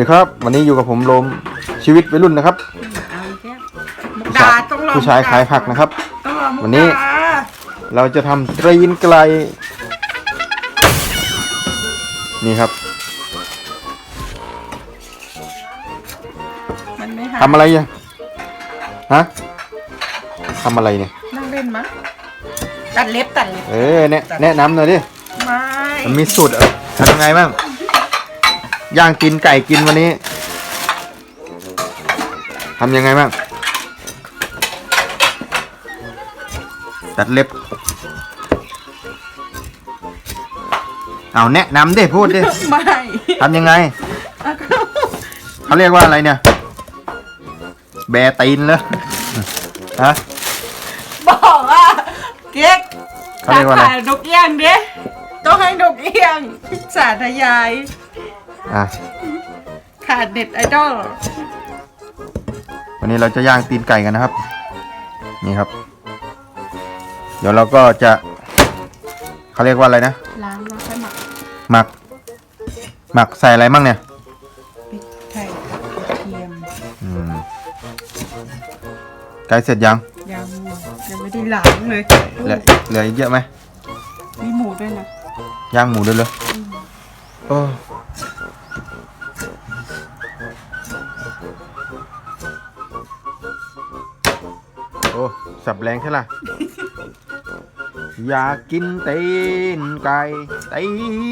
ดีครับ วันนี้อยู่กับผมโลมชีวิตวัยรุ่นนะครับ เอาอีกแล้วมุกดาต้องลองผู้ชายขายผักนะครับ ต้องลองมุกวันนี้ดาเราจะทำตรีนไกล นี่ครับมันไม่หาทำอะไรอะฮะทำอะไรเนี่ย นั่งเล่นมั้งตัดเล็บตัดเล็บเออแนะแนะนำหน่อยดิไม่มันมีสูตรเออทำยังไงบ้าง ย่างกินไก่กินวันนี้ทำยังไงบ้างตัดเล็บ เอาแนะนำดิพูดดิไม่ทำยังไงแล้วก็เขาเรียกว่าอะไรเนี่ย แบตีนเลยฮะบอกว่าเก๊กเขาเรียกว่าอะไรขนกเอี้ยงดิต้องให้นกเอี้ยงสาธยาย อะขาดเด็ดไอดอลวันนี้เราจะย่างตีนไก่กันนะครับ นี่ครับ เดี๋ยวเราก็จะเขาเรียกว่าอะไรนะล้างแล้วค่อยหมักหมัก หมักใส่อะไรมั่งเนี่ยพริกไทยกระเทียมอืมไก่เสร็จยังยำยังไม่ได้ล้างเลยเหลือเหลืออีกเยอะไหมมีหมูด้วยนะย่างหมูด้วยเลยโอ้ สับแรงใช่ล่ะ อยากกินตีนไก่ตี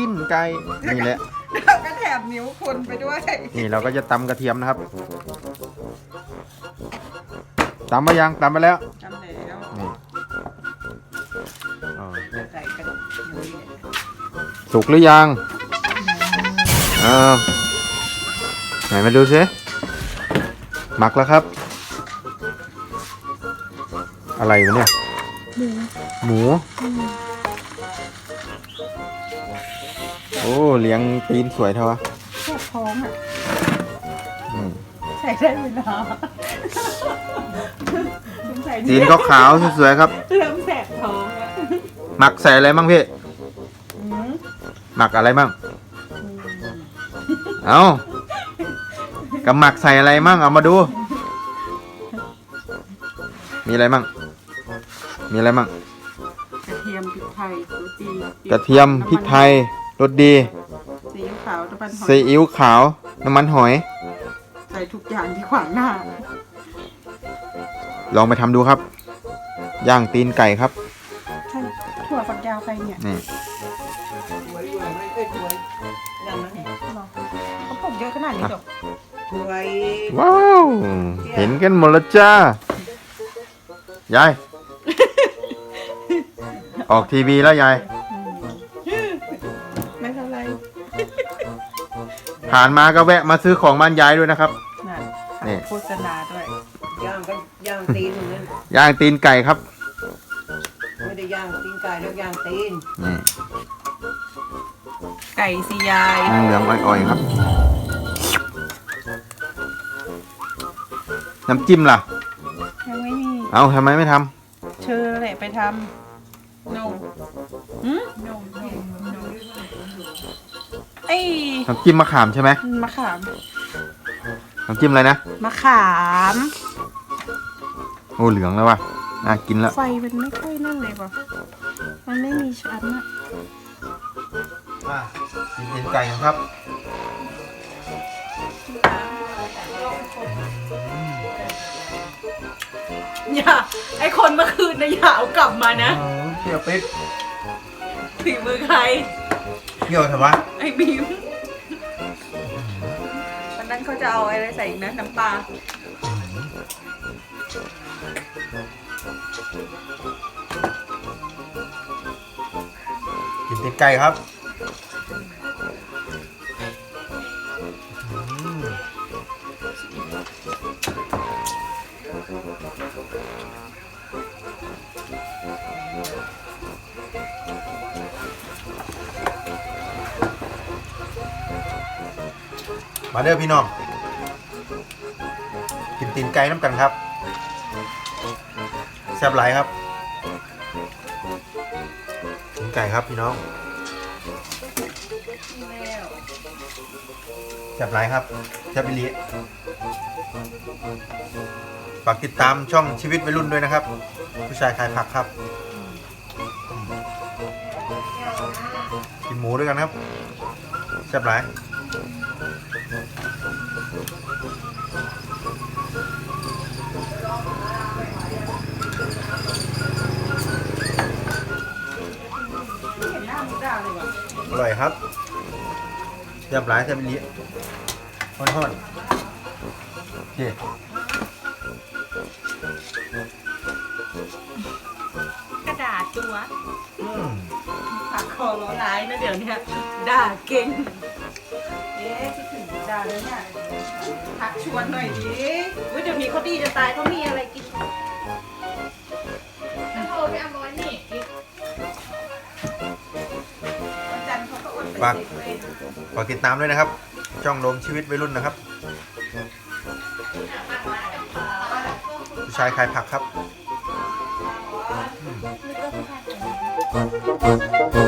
นไก่นี่แหละแล้วก็แถบนิ้วคนไปด้วยนี่เราก็จะตำกระเทียมนะครับตำมายังตำไปแล้วจำแล้วนี่อ๋อใส่กันสุกหรือยังอ้าวไหนมาดูสิหมักแล้วครับ อะไรวะเนี่ย หมู โอ้เลี้ยงตีนสวยเท่าวะแค่ท้องอะ อืมใส่ได้เวลาใส่ตีนก็ขาวๆสวยๆครับ เริ่มแสบท้องอะหมักใส่อะไรบ้างพี่ อืมหมักอะไรบ้าง เอากับหมักใส่อะไรมั่งเอามาดู มีอะไรมั่ง มีอะไรมั่งกระเทียมพริกไทยรสดีกระเทียมพริกไทยรสดีซีอิ๊วขาวตะบันหอซียอิ๊วขาวน้ำมันหอย ใส่ทุกอย่างที่ขวางหน้า ลองไปทำดูครับ ย่างตีนไก่ครับใช่ถั่วฝักยาวใครเนี่ยนี่สวยอยู่ไม่เคยสวยยังนะเนี่ยหรอเขาปลูกเยอะขนาดนี้เหรอสวยว้าว เห็นกันหมดแล้วจ้ายาย ออกทีวีแล้วยาย ไม่เท่าไรผ่านมาก็แวะมาซื้อของบ้านยายด้วยนะครับ นั่นนี่ โฆษณาด้วย ย่างก็ย่างตีนเหมือนกันย่างตีนไก่ครับ ไม่ได้ย่างตีนไก่แล้วย่างตีนนี่ไก่ซียายย่างเหลืองอ่อยๆครับ น้ำจิ้มล่ะ ยังไม่มี เอาทำไมไม่ทเชิญแหละไปทำ no หืม no no ไอ้ำน้ำจิ้มมะขามใช่ไหมมะขามน้ำจิ้มอะไรนะมะขาม โอ้เหลืองแล้วว่ะน่ากินแล้วไฟมันไม่ค่อยนั่นเลยว่ะมันไม่มีชั้นอะกินตีนไก่ครับอย่าไอคนเมื่อคืนนะอย่าเอากลับมานะ เปรี้ยวปิดฝีมือใครเปรี้ยวทำไมไอบีมวันนั้นเขาจะเอาอะไรใส่อีกนะน้ำปลากินตีนไก่ครับ มาเด้อพี่น้อง กินตีนไก่น้ำกันครับ แซ่บหลายครับ ตีนไก่ครับพี่น้อง แซ่บไรครับ แซ่บอิลีฝากติดตามช่องชีวิตวัยรุ่นด้วยนะครับ ผู้ชายขายผักครับ กินหมูด้วยกันครับแซ่บไรเอร่อยครับแซ่บไรแซ่บอิลีฮ้อนๆโอเคกระดาษตัวอืมผักคอร้อร้ายนะเดี๋ยวเนี้ยด่าเก่งเอ๊ะคิดถึงด่าเลยเนี่ยพักชวนหน่อยดิเว้ยเดี๋ยวนี้เขาดีจะตายเขามีอะไรกิน ฝากฝากติดตามด้วยนะครับ ช่องโดมชีวิตวัยรุ่นนะครับ ผู้ชายขายผักครับนึก